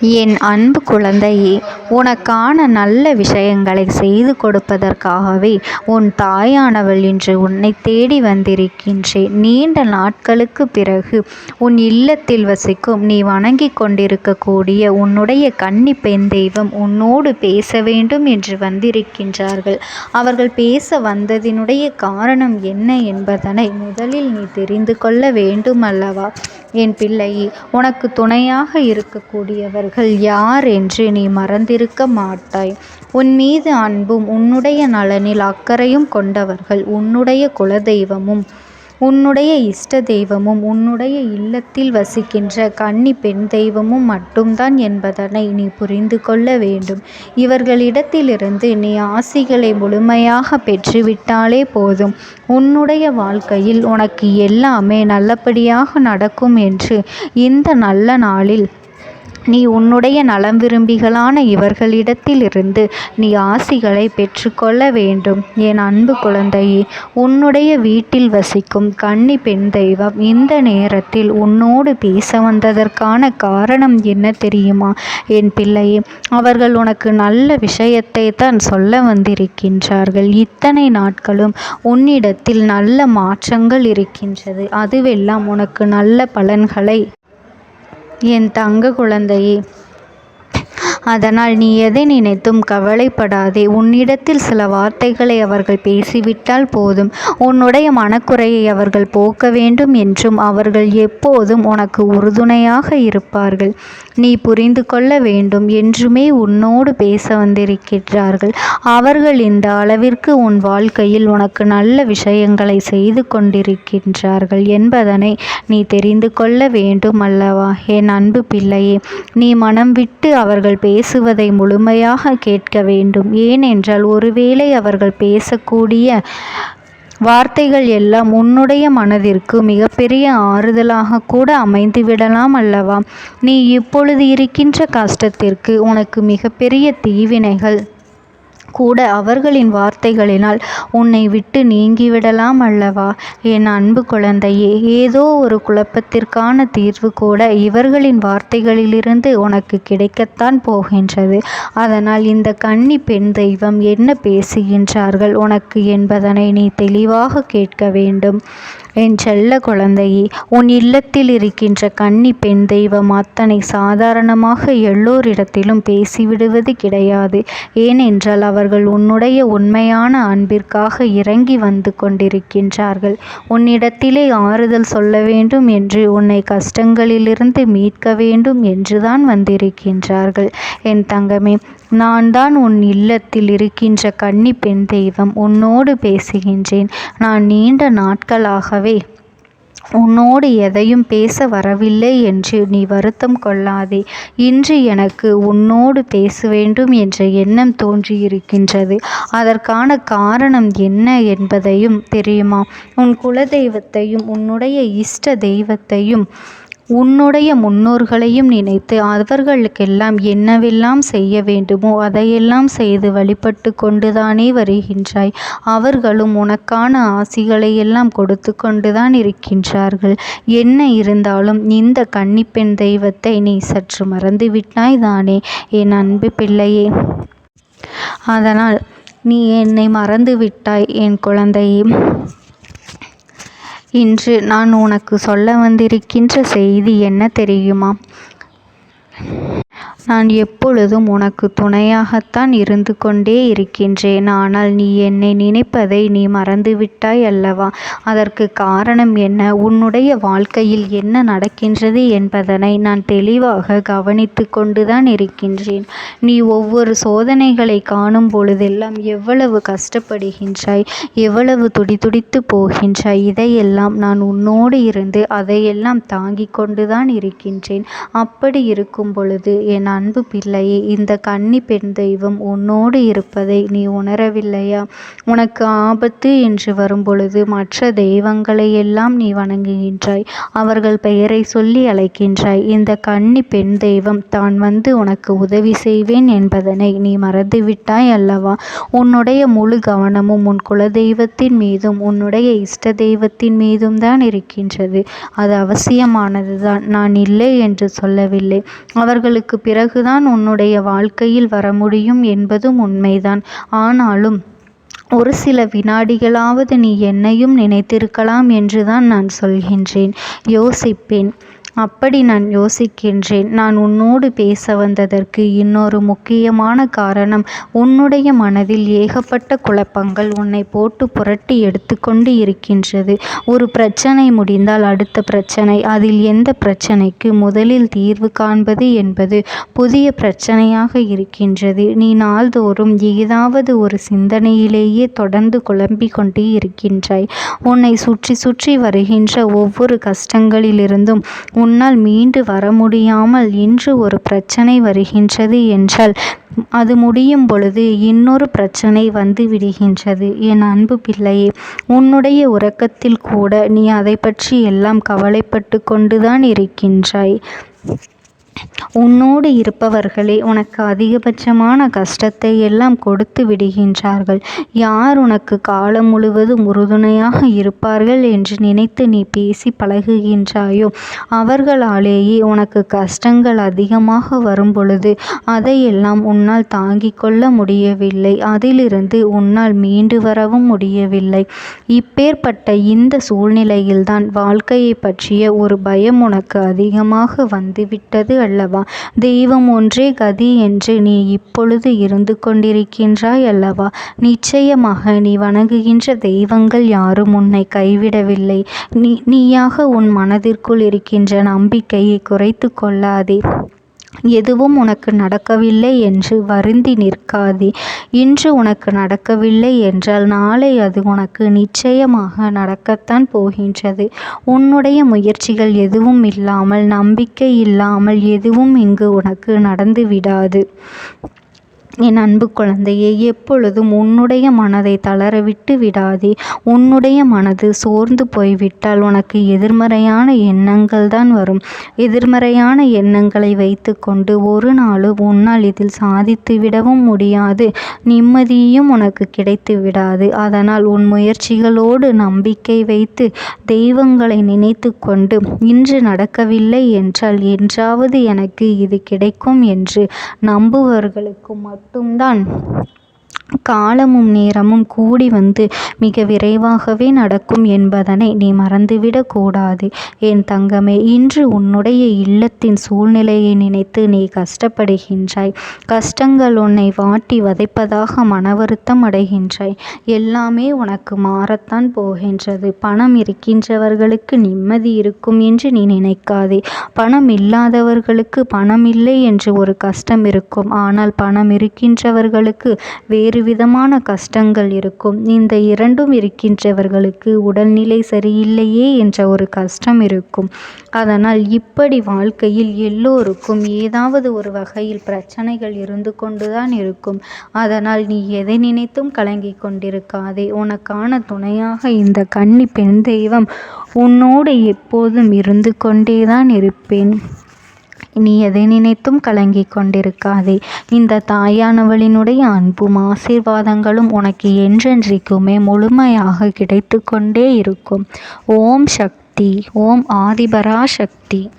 என் அன்பு குழந்தையே உனக்கான நல்ல விஷயங்களை செய்து கொடுப்பதற்காகவே உன் தாயானவள் இன்று உன்னை தேடி வந்திருக்கின்றேன். நீண்ட நாட்களுக்கு பிறகு உன் இல்லத்தில் வசிக்கும் நீ வணங்கிக் கொண்டிருக்கக்கூடிய உன்னுடைய கன்னி பெண் தெய்வம் உன்னோடு பேச வேண்டும் என்று வந்திருக்கின்றார்கள். அவர்கள் பேச வந்ததினுடைய காரணம் என்ன என்பதனை முதலில் நீ தெரிந்து கொள்ள வேண்டும் அல்லவா என் பிள்ளையே உனக்கு துணையாக இருக்கக்கூடியவர் அவர்கள் யார் என்று நீ மறந்திருக்க மாட்டாய். உன் மீது அன்பும் உன்னுடைய நலனில் அக்கறையும் கொண்டவர்கள் உன்னுடைய குலதெய்வமும் உன்னுடைய இஷ்ட தெய்வமும் உன்னுடைய இல்லத்தில் வசிக்கின்ற கன்னி பெண் தெய்வமும் மட்டும்தான் என்பதனை நீ புரிந்து கொள்ள வேண்டும். இவர்களிடத்திலிருந்து நீ ஆசிகளை முழுமையாக பெற்றுவிட்டாலே போதும். உன்னுடைய வாழ்க்கையில் உனக்கு எல்லாமே நல்லபடியாக நடக்கும் என்று இந்த நல்ல நாளில் நீ உன்னுடைய நலம் விரும்பிகளான இவர்களிடத்திலிருந்து நீ ஆசிகளை பெற்றுக்கொள்ள வேண்டும். என் அன்பு குழந்தையே உன்னுடைய வீட்டில் வசிக்கும் கன்னி பெண் தெய்வம் இந்த நேரத்தில் உன்னோடு பேச வந்ததற்கான காரணம் என்ன தெரியுமா? என் பிள்ளையே அவர்கள் உனக்கு நல்ல விஷயத்தை தான் சொல்ல வந்திருக்கின்றார்கள். இத்தனை நாட்களும் உன்னிடத்தில் நல்ல மாற்றங்கள் இருக்கின்றது. அதுவெல்லாம் உனக்கு நல்ல பலன்களை என் தங்க குழந்தையே. அதனால் நீ எதை நினைத்தும் கவலைப்படாதே. உன்னிடத்தில் சில வார்த்தைகளை அவர்கள் பேசிவிட்டால் போதும். உன்னுடைய மனக்குறையை அவர்கள் போக்க வேண்டும் என்றும் அவர்கள் எப்போதும் உனக்கு உறுதுணையாக இருப்பார்கள். நீ புரிந்து கொள்ள வேண்டும். என்றுமே உன்னோடு பேச வந்திருக்கிறார்கள் அவர்கள் இந்த அளவிற்கு உன் வாழ்க்கையில் உனக்கு நல்ல விஷயங்களை செய்து கொண்டிருக்கின்றார்கள் என்பதனை நீ தெரிந்து கொள்ள வேண்டும் அல்லவா? என் அன்பு பிள்ளையே நீ மனம் விட்டு அவர்கள் பே பேசுவதை முழுமையாக கேட்க வேண்டும். ஏனென்றால் ஒருவேளை அவர்கள் பேசக்கூடிய வார்த்தைகள் எல்லாம் உன்னுடைய மனதிற்கு மிகப்பெரிய ஆறுதலாக கூட அமைந்து விடலாம் அல்லவா? நீ இப்பொழுது இருக்கின்ற கஷ்டத்திற்கு உனக்கு மிகப்பெரிய தீவினைகள் கூட அவர்களின் வார்த்தைகளினால் உன்னை விட்டு நீங்கிவிடலாம் அல்லவா? என் அன்பு குழந்தையே ஏதோ ஒரு குழப்பத்திற்கான தீர்வு கூட இவர்களின் வார்த்தைகளிலிருந்து உனக்கு கிடைக்கத்தான் போகின்றது. அதனால் இந்த கன்னி பெண் தெய்வம் என்ன பேசுகின்றார்கள் உனக்கு என்பதனை நீ தெளிவாக கேட்க வேண்டும். என் செல்ல குழந்தையே உன் இல்லத்தில் இருக்கின்ற கன்னி பெண் தெய்வம் அத்தனை சாதாரணமாக எல்லோரிடத்திலும் பேசிவிடுவது கிடையாது. ஏனென்றால் அவர்கள் உன்னுடைய உண்மையான அன்பிற்காக இறங்கி வந்து கொண்டிருக்கின்றார்கள். உன்னிடத்திலே ஆறுதல் சொல்ல வேண்டும் என்று உன்னை கஷ்டங்களிலிருந்து மீட்க வேண்டும் என்றுதான் வந்திருக்கின்றார்கள். என் தங்கமே நான் தான் உன் இல்லத்தில் இருக்கின்ற கன்னி பெண் தெய்வம் உன்னோடு பேசுகின்றேன். நான் நீண்ட நாட்களாகவே உன்னோடு எதையும் பேச வரவில்லை என்று நீ வருத்தம் கொள்ளாதே. இன்று எனக்கு உன்னோடு பேச வேண்டும் என்ற எண்ணம் தோன்றியிருக்கின்றது. அதற்கான காரணம் என்ன என்பதையும் தெரியுமா? உன் குலதெய்வத்தையும் உன்னுடைய இஷ்ட தெய்வத்தையும் உன்னுடைய முன்னோர்களையும் நினைத்து அவர்களுக்கெல்லாம் என்னவெல்லாம் செய்ய வேண்டுமோ அதையெல்லாம் செய்து வழிபட்டு கொண்டுதானே வருகின்றாய். அவர்களும் உனக்கான ஆசிகளையெல்லாம் கொடுத்து கொண்டுதான் இருக்கின்றார்கள். என்ன இருந்தாலும் இந்த கன்னிப்பெண் தெய்வத்தை நீ சற்று மறந்துவிட்டாய் தானே என் அன்பு பிள்ளையே. அதனால் நீ என்னை மறந்துவிட்டாய் என் குழந்தையே. இன்று நான் உனக்கு சொல்ல வந்திருக்கின்ற செய்தி என்ன தெரியுமா? நான் எப்பொழுதும் உனக்கு துணையாகத்தான் இருந்து கொண்டே இருக்கின்றேன். ஆனால் நீ என்னை நினைப்பதை நீ மறந்துவிட்டாய் அல்லவா? அதற்கு காரணம் என்ன? உன்னுடைய வாழ்க்கையில் என்ன நடக்கின்றது என்பதனை நான் தெளிவாக கவனித்து கொண்டுதான் இருக்கின்றேன். நீ ஒவ்வொரு சோதனைகளை காணும் பொழுதெல்லாம் எவ்வளவு கஷ்டப்படுகின்றாய்? எவ்வளவு துடிதுடித்து போகின்றாய்? இதையெல்லாம் நான் உன்னோடு இருந்து அதையெல்லாம் தாங்கிக் கொண்டுதான் இருக்கின்றேன். அப்படி இருக்கும் பொழுது என் அன்பு பிள்ளையே இந்த கன்னி பெண் தெய்வம் உன்னோடு இருப்பதை நீ உணரவில்லையா? உனக்கு ஆபத்து என்று வரும்பொழுது மற்ற தெய்வங்களை எல்லாம் நீ வணங்குகின்றாய். அவர்கள் பெயரை சொல்லி அழைக்கின்றாய். இந்த கன்னி பெண் தெய்வம் தான் வந்து உனக்கு உதவி செய்வேன் என்பதனை நீ மறந்துவிட்டாய் அல்லவா? உன்னுடைய முழு கவனமும் உன் குலதெய்வத்தின் மீதும் உன்னுடைய இஷ்ட தெய்வத்தின் மீதும் தான் இருக்கின்றது. அது அவசியமானதுதான். நான் இல்லை என்று சொல்லவில்லை. அவர்களுக்கு பிறகு பிறகுதான் உன்னுடைய வாழ்க்கையில் வர முடியும் என்பதும் உண்மைதான். ஆனாலும் ஒரு சில வினாடிகளாவது நீ என்னையும் நினைத்திருக்கலாம் என்றுதான் நான் சொல்கின்றேன். யோசிப்பேன். அப்படி நான் யோசிக்கின்றேன். நான் உன்னோடு பேச வந்ததற்கு இன்னொரு முக்கியமான காரணம் உன்னுடைய மனதில் ஏகப்பட்ட குழப்பங்கள் உன்னை போட்டு புரட்டி எடுத்துக்கொண்டு இருக்கின்றது. ஒரு பிரச்சனை முடிந்தால் அடுத்த பிரச்சனை அதில் எந்த பிரச்சனைக்கு முதலில் தீர்வு காண்பது என்பது புதிய பிரச்சனையாக இருக்கின்றது. நீ நாள்தோறும் ஏதாவது ஒரு சிந்தனையிலேயே தொடர்ந்து குழம்பிக் கொண்டு இருக்கின்றாய். உன்னை சுற்றி சுற்றி வருகின்ற ஒவ்வொரு கஷ்டங்களிலிருந்தும் உன்னால் மீண்டு வர முடியாமல் இன்று ஒரு பிரச்சனை வருகின்றது என்றால் அது முடியும் பொழுது இன்னொரு பிரச்சனை வந்து விடுகின்றது. என் அன்பு பிள்ளையே உன்னுடைய உறக்கத்தில் கூட நீ அதை பற்றி எல்லாம் கவலைப்பட்டு கொண்டுதான் இருக்கின்றாய். உன்னோடு இருப்பவர்களே உனக்கு அதிகபட்சமான கஷ்டத்தை எல்லாம் கொடுத்து விடுகின்றார்கள். யார் உனக்கு காலம் முழுவதும் உறுதுணையாக இருப்பார்கள் என்று நினைத்து நீ பேசி பழகுகின்றாயோ? அவர்களாலேயே உனக்கு கஷ்டங்கள் அதிகமாக வரும் பொழுது அதையெல்லாம் உன்னால் தாங்கிக் கொள்ள முடியவில்லை. அதிலிருந்து உன்னால் மீண்டு வரவும் முடியவில்லை. இப்பேற்பட்ட இந்த சூழ்நிலையில்தான் வாழ்க்கையை பற்றிய ஒரு பயம் உனக்கு அதிகமாக வந்துவிட்டது அல்லவா? தெய்வம் ஒன்றே கதி என்று நீ இப்பொழுது இருந்து கொண்டிருக்கின்றாய் அல்லவா? நிச்சயமாக நீ வணங்குகின்ற தெய்வங்கள் யாரும் உன்னை கைவிடவில்லை. நீ நீயாக உன் மனதிற்குள் இருக்கின்ற நம்பிக்கையை குறைத்து கொள்ளாதே. எதுவும் உனக்கு நடக்கவில்லை என்று வருந்தி நிற்காதே. இன்று உனக்கு நடக்கவில்லை என்றால் நாளை அது உனக்கு நிச்சயமாக நடக்கத்தான் போகின்றது. உன்னுடைய முயற்சிகள் எதுவும் இல்லாமல் நம்பிக்கை இல்லாமல் எதுவும் இங்கு உனக்கு நடந்து விடாது என் அன்பு குழந்தையே எப்பொழுதும் உன்னுடைய மனதை தளரவிட்டு விடாதே. உன்னுடைய மனது சோர்ந்து போய்விட்டால் உனக்கு எதிர்மறையான எண்ணங்கள் தான் வரும். எதிர்மறையான எண்ணங்களை வைத்துக்கொண்டு ஒரு நாளும் உன்னால் இதில் சாதித்து விடவும் முடியாது. நிம்மதியும் உனக்கு கிடைத்து விடாது. அதனால் உன் முயற்சிகளோடு நம்பிக்கை வைத்து தெய்வங்களை நினைத்து கொண்டு இன்று நடக்கவில்லை என்றால் என்றாவது எனக்கு இது கிடைக்கும் என்று நம்புவர்களுக்கு மட்டும் மட்டும்தான் காலமும் நேரமும் கூடி வந்து மிக விரைவாகவே நடக்கும் என்பதனை நீ மறந்துவிடக் கூடாது. என் தங்கமே இன்று உன்னுடைய இல்லத்தின் சூழ்நிலையை நினைத்து நீ கஷ்டப்படுகின்றாய். கஷ்டங்கள் உன்னை வாட்டி வதைப்பதாக மன வருத்தம் அடைகின்றாய். எல்லாமே உனக்கு மாறத்தான் போகின்றது. பணம் இருக்கின்றவர்களுக்கு நிம்மதி இருக்கும் என்று நீ நினைக்காதே. பணம் இல்லாதவர்களுக்கு பணம் இல்லை என்று ஒரு கஷ்டம் இருக்கும். ஆனால் பணம் இருக்கின்றவர்களுக்கு வேறு விதமான கஷ்டங்கள் இருக்கும். இந்த இரண்டும் இருக்கின்றவர்களுக்கு உடல்நிலை சரியில்லையே என்ற ஒரு கஷ்டம் இருக்கும். அதனால் இப்படி வாழ்க்கையில் எல்லோருக்கும் ஏதாவது ஒரு வகையில் பிரச்சனைகள் இருந்து கொண்டுதான் இருக்கும். அதனால் நீ எதை நினைத்தும் கலங்கி கொண்டிருக்காதே. உனக்கான துணையாக இந்த கன்னி பெண் தெய்வம் உன்னோடு எப்போதும் இருந்து கொண்டேதான் இருப்பேன். நீ எதை நினைத்தும் கலங்கிக் கொண்டிருக்காதே. இந்த தாயானவளினுடைய அன்பும் ஆசீர்வாதங்களும் உனக்கு என்றென்றைக்குமே முழுமையாக கிடைத்து கொண்டே இருக்கும். ஓம் சக்தி ஓம் ஆதிபரா சக்தி